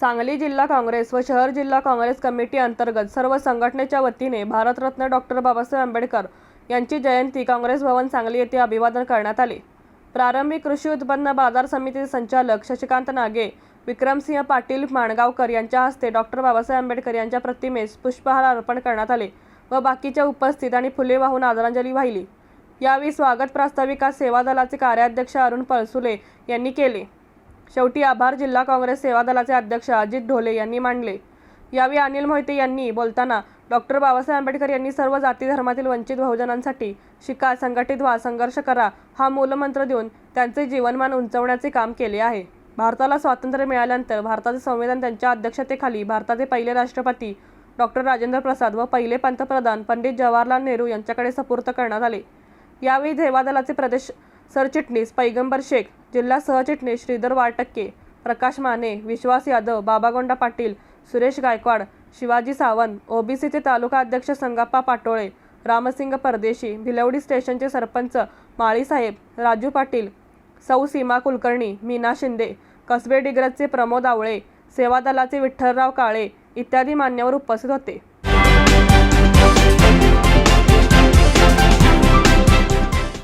सांगली जिल्हा काँग्रेस व शहर जिल्हा काँग्रेस कमिटी अंतर्गत सर्व संघटनेच्या वतीने भारतरत्न डॉक्टर बाबासाहेब आंबेडकर यांची जयंती काँग्रेस भवन सांगली येथे अभिवादन करण्यात आले. प्रारंभी कृषी उत्पन्न बाजार समितीचे संचालक शशिकांत नागे विक्रमसिंह पाटील माणगावकर यांच्या हस्ते डॉक्टर बाबासाहेब आंबेडकर यांच्या प्रतिमेस पुष्पहार अर्पण करण्यात आले व बाकीच्या उपस्थित आणि फुले वाहून आदरांजली वाहिली. यावेळी स्वागत प्रास्ताविका सेवा दलाचे कार्याध्यक्ष अरुण पळसुले यांनी केले. शेवटी आभार जिल्हा काँग्रेस सेवा दलाचे अध्यक्ष अजित ढोले यांनी मांडले. यावेळी अनिल मोहिते यांनी बोलताना डॉक्टर बाबासाहेब आंबेडकर यांनी सर्व जाती धर्मातील वंचित बहुजनांसाठी शिका संघटित व्हा संघर्ष करा हा मूलमंत्र देऊन त्यांचे जीवनमान उंचवण्याचे काम केले आहे. भारताला स्वातंत्र्य मिळाल्यानंतर भारताचे संविधान त्यांच्या अध्यक्षतेखाली भारताचे पहिले राष्ट्रपती डॉक्टर राजेंद्र प्रसाद व पहिले पंतप्रधान पंडित जवाहरलाल नेहरू यांच्याकडे सपूर्त करण्यात आले. यावेळी सेवादलाचे प्रदेश सरचिटणीस पैगंबर शेख जिल्हा सहचिटणीस श्रीधर वाळटक्के प्रकाश माने विश्वास यादव बाबागोंडा पाटील सुरेश गायकवाड शिवाजी सावंत ओबीसीचे तालुका अध्यक्ष संगाप्पा पाटोळे रामसिंग परदेशी भिलवडी स्टेशनचे सरपंच माळीसाहेब राजू पाटील सौ सीमा कुलकर्णी मीना शिंदे कसबे डिग्रजचे प्रमोद आवळे सेवा दलाचे विठ्ठलराव काळे इत्यादी मान्यवर उपस्थित होते.